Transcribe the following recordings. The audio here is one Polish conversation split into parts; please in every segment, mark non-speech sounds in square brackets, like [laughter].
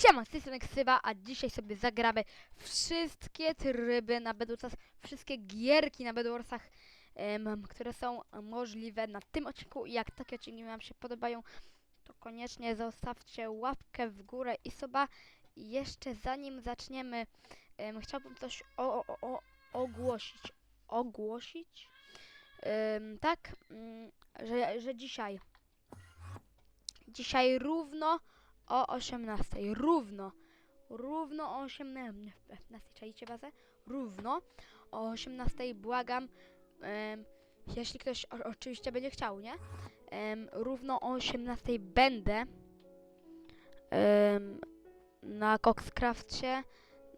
Siema, z tej a dzisiaj sobie zagramy wszystkie tryby na Bedwarsach, wszystkie gierki na Bedwarsach, em, które są możliwe na tym odcinku. I jak takie odcinki Wam się podobają, to koniecznie zostawcie łapkę w górę i suba. I jeszcze zanim zaczniemy, em, chciałbym coś o, o, o, ogłosić. Ogłosić? Em, tak, mm, że, że dzisiaj, dzisiaj równo o 18. Równo. Równo o 18. Czajcie bazę? Równo o 18. Błagam. em, jeśli ktoś o, oczywiście będzie chciał, nie? Em, równo o 18 będę em, na Coxcrafcie,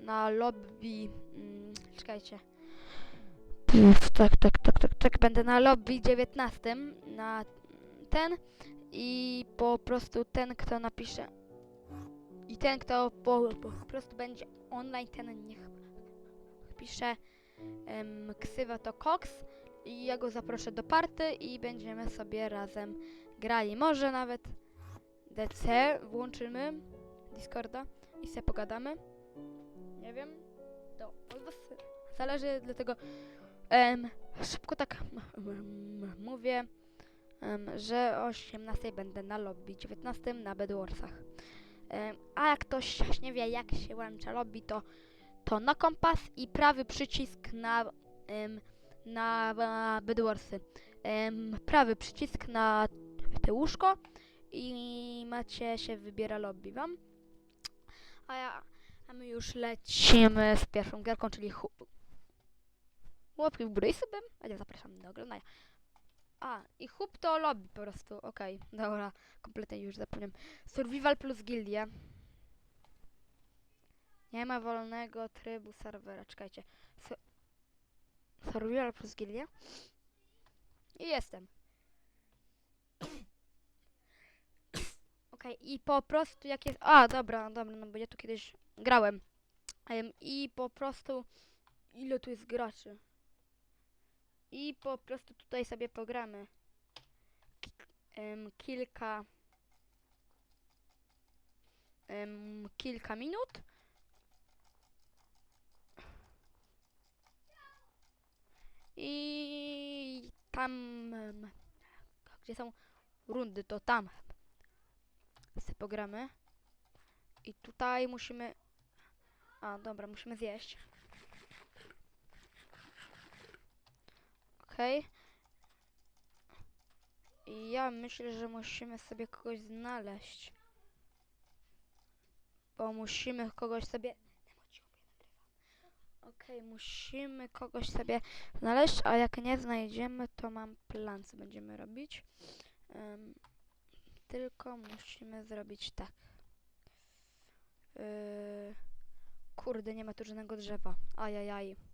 na lobby. Mm, czekajcie. Pff, tak, tak, tak, tak, tak. Będę na lobby 19 na ten i po prostu ten, kto napisze i ten, kto po, po prostu będzie online, ten niech pisze em, ksywa to Cox i ja go zaproszę do party i będziemy sobie razem grali. Może nawet DC włączymy Discorda i sobie pogadamy. Nie wiem. To od zależy, dlatego em, szybko tak mówię, em, że o 18 będę na lobby, 19 na Bedwarsach. A jak ktoś nie wie, jak się łącza lobby, to, to na kompas i prawy przycisk na, na, na Prawy przycisk na te łóżko i macie się wybiera lobby wam. A, ja, a my już lecimy z pierwszą gierką, czyli. Łapki w górę i. A ja zapraszam do oglądania. A, i hub to lobby po prostu. Okej, dobra, kompletnie już zapomniałem. Survival plus gildia. Nie ma wolnego trybu serwera. Czekajcie. Su Survival plus gildia. I jestem. [coughs] Okej, i po prostu jak jest... A, dobra, dobra, no bo ja tu kiedyś grałem. Em, I po prostu... Ile tu jest graczy? I po prostu tutaj sobie pogramy. Em, kilka... em, kilka minut. I tam, gdzie są rundy, to tam sobie pogramy. I tutaj musimy... A, dobra, musimy zjeść. Okej. I ja myślę, że musimy sobie kogoś znaleźć. Bo musimy kogoś sobie... Okej, musimy kogoś sobie znaleźć, a jak nie znajdziemy, to mam plan, co będziemy robić. Em, tylko musimy zrobić tak. Yy, kurde, nie ma tu żadnego drzewa. Ajajaj.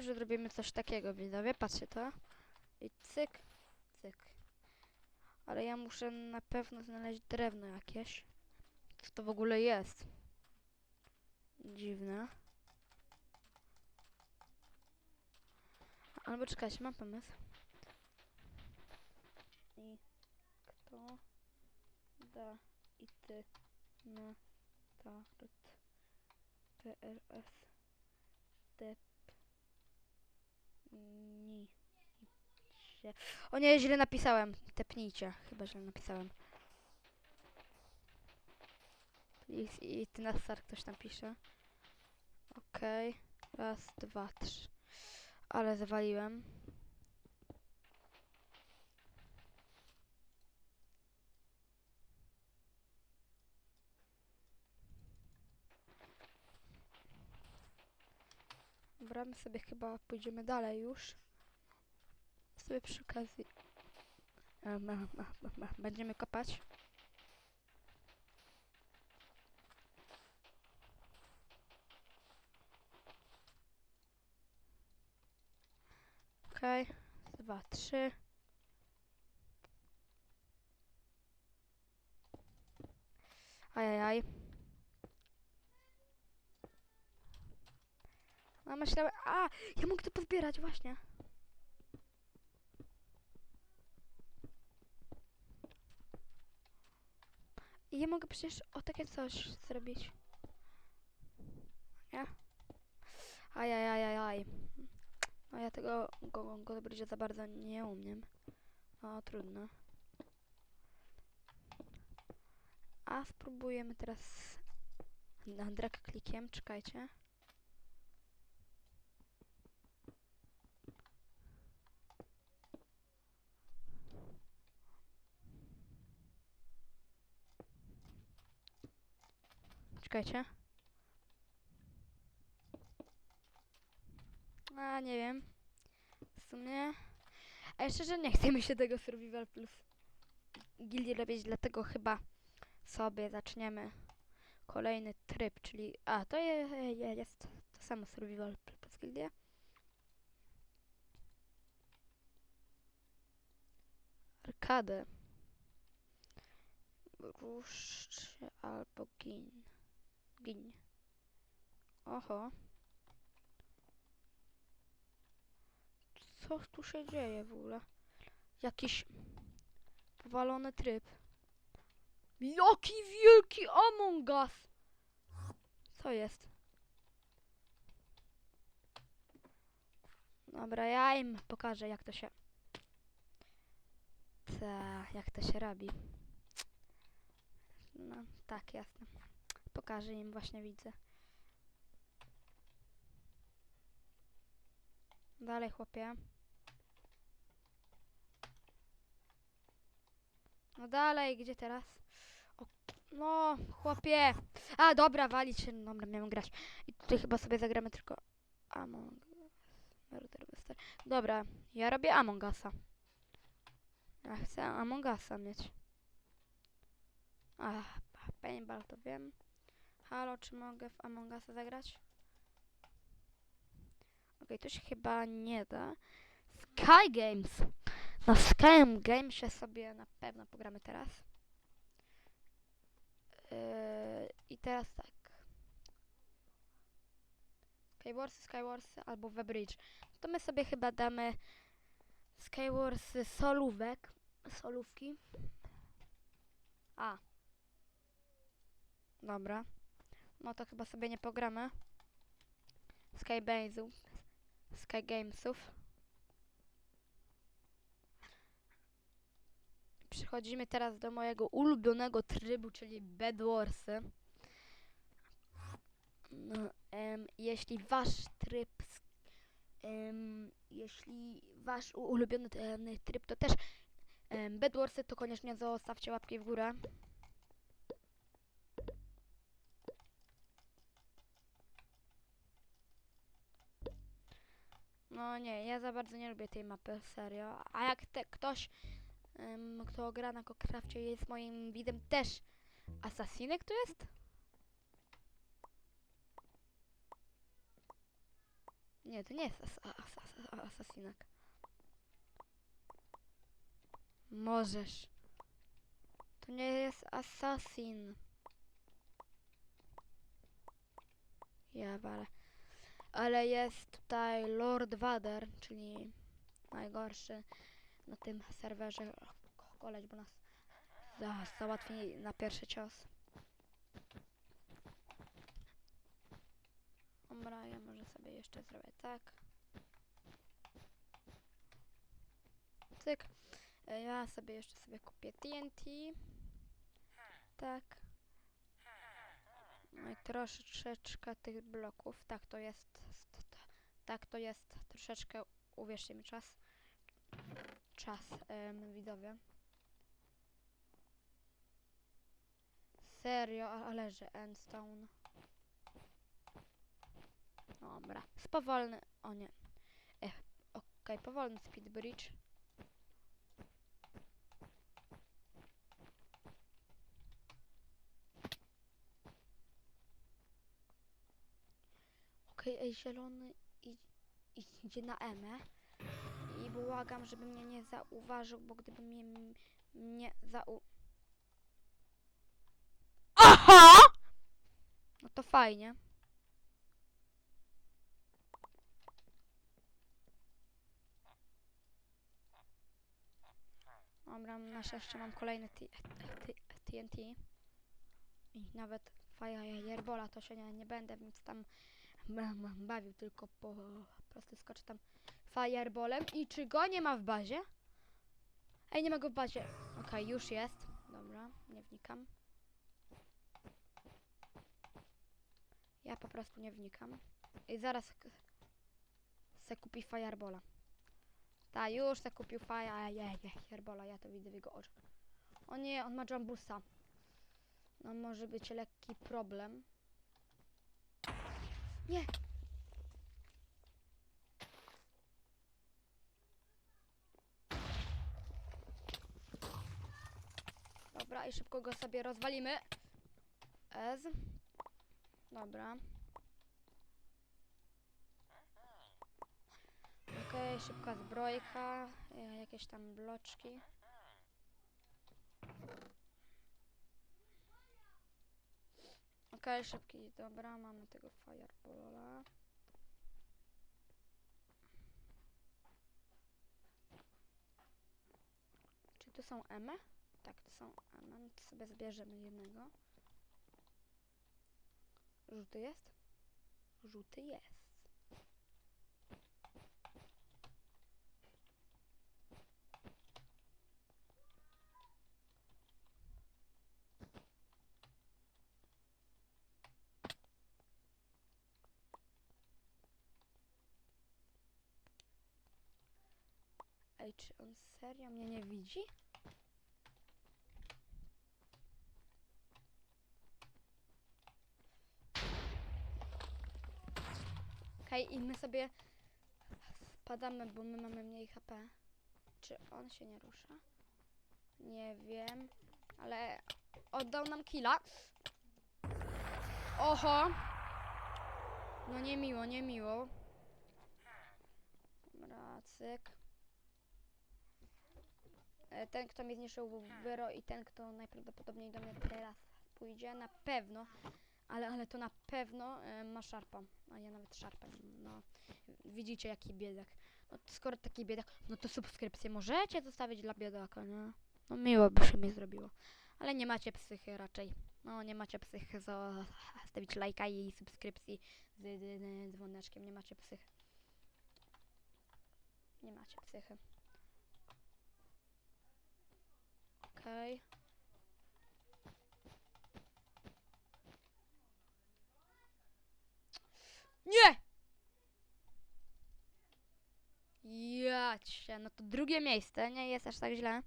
Że zrobimy coś takiego, widzowie. Patrzcie to. I cyk, cyk. Ale ja muszę na pewno znaleźć drewno jakieś. Co to w ogóle jest? Dziwne. Albo czekajcie, mam pomysł. I kto da i ty na tarot PRS dep ni. O nie, źle napisałem. Tepnijcie. Chyba źle napisałem. I, i ty na start ktoś tam pisze. Okej. Raz, dwa, trzy. Ale zawaliłem. My sobie chyba pójdziemy dalej już. Sobie przy okazji. e, Będziemy kopać. Okej, dwa, trzy. Ajajaj. No myślałem, a, ja mogę to pozbierać właśnie. I ja mogę przecież o takie coś zrobić. Nie? Ajajajajaj. No ja tego go, go dobrze za bardzo nie umiem. No trudno. A spróbujemy teraz na drag klikiem, czekajcie. Czekajcie. A nie wiem. W sumie. A jeszcze, że nie chce mi się tego Survival Plus gildii robić, dlatego chyba sobie zaczniemy kolejny tryb, czyli. A, to je, je, jest to samo Survival Plus gildia. Arkadę. Rusz albo gin. Gin. Oho. Co tu się dzieje w ogóle? Jakiś powalony tryb. Jaki wielki Among Us! Co jest? Dobra, ja im pokażę jak to się... Ta, jak to się robi. No, tak, jasne. Pokażę im, właśnie widzę. Dalej, chłopie. No dalej, gdzie teraz? O, no, chłopie. A, dobra, walić się. Dobra, miałem grać. I tutaj chyba sobie zagramy tylko Among Us. Dobra, ja robię Among Usa. Ja chcę Among Usa mieć. Ach, paintball to wiem. Halo, czy mogę w Among Usa zagrać? Okej, to się chyba nie da. Sky Games. Na Sky Gamesie sobie na pewno pogramy teraz. Yy, I teraz tak. Skywarsy, Skywarsy albo The Bridge. To my sobie chyba damy Skywarsy solówek. Solówki. A. Dobra. No to chyba sobie nie pogramy. Sky Gamesów. Przechodzimy teraz do mojego ulubionego trybu, czyli Bedwarsy. No, em, jeśli wasz tryb, em, jeśli wasz ulubiony tryb to też em, Bedwarsy, to koniecznie zostawcie łapki w górę. No nie, ja za bardzo nie lubię tej mapy, serio. A jak te, ktoś, em, kto gra na Cockrafcie jest moim widzem też Asasinek to jest? Nie, to nie jest as as as Asasinek. Możesz. To nie jest Assassin. Ja walę. Ale jest tutaj Lord Vader, czyli najgorszy na tym serwerze koleś, bo nas za, załatwi na pierwszy cios. Dobra, ja może sobie jeszcze zrobię tak. Cyk. E, Ja sobie jeszcze sobie kupię TNT. Tak. I troszeczkę tych bloków. Tak to jest. Tak to jest. Troszeczkę, uwierzcie mi, czas. Czas, em, widzowie. Serio, ale że endstone. Dobra. Spowolny. O nie. E, Okej, powolny speed bridge. Okej, okay, zielony idzie na Emę. I błagam, żeby mnie nie zauważył, bo gdyby mnie nie zau... AHA! No to fajnie. Dobra, na szczęście mam kolejny TNT. I nawet fajerbola to się nie, nie będę, więc tam bawił, tylko po prostu skoczę tam Fireballem. I czy go nie ma w bazie? Ej, nie ma go w bazie. Okej, już jest. Dobra, nie wnikam. Ja po prostu nie wnikam. I zaraz se kupi Firebola. Ta, już se kupił Fire, Firebola, ja to widzę w jego oczach. O nie, on ma Jambusa. No może być lekki problem. Nie! Dobra, i szybko go sobie rozwalimy. Ez. Dobra. Okej, szybka zbrojka, e, jakieś tam bloczki. Okej, szybki, dobra, mamy tego firebola. Czy to są emy? Tak, to są emy, no to sobie zbierzemy jednego. Żółty jest? Żółty jest. Ej, czy on serio mnie nie widzi? Okej, i my sobie spadamy, bo my mamy mniej HP. Czy on się nie rusza? Nie wiem, ale oddał nam killa. Oho! No niemiło, niemiło. Dobra, cyk. E, Ten, kto mnie zniszczył wyro i ten, kto najprawdopodobniej do mnie teraz pójdzie, na pewno, ale, ale to na pewno e, ma szarpa, a ja nawet szarpę, no. Widzicie jaki biedak. No to skoro taki biedak, no to subskrypcję możecie zostawić dla biedaka, nie? No miło by się mi zrobiło. Ale nie macie psychy raczej. No nie macie psychy zostawić lajka i subskrypcji z, z, z dzwoneczkiem, nie macie psychy. Nie macie psychy. Okej. Nie! Jacie, no to drugie miejsce, nie jest aż tak źle.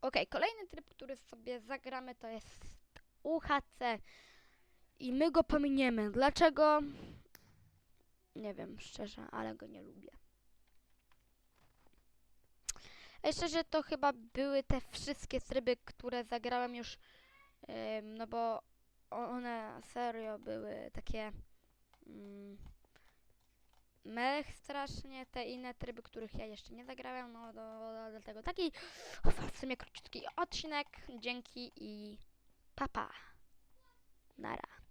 Okej, kolejny tryb, który sobie zagramy to jest UHC. I my go pominiemy. Dlaczego? Nie wiem, szczerze, ale go nie lubię. Ej, szczerze, to chyba były te wszystkie tryby, które zagrałem już, ym, no bo one serio były takie mm, mech strasznie, te inne tryby, których ja jeszcze nie zagrałem, no do, do, dlatego taki w sumie króciutki odcinek, dzięki i papa, nara.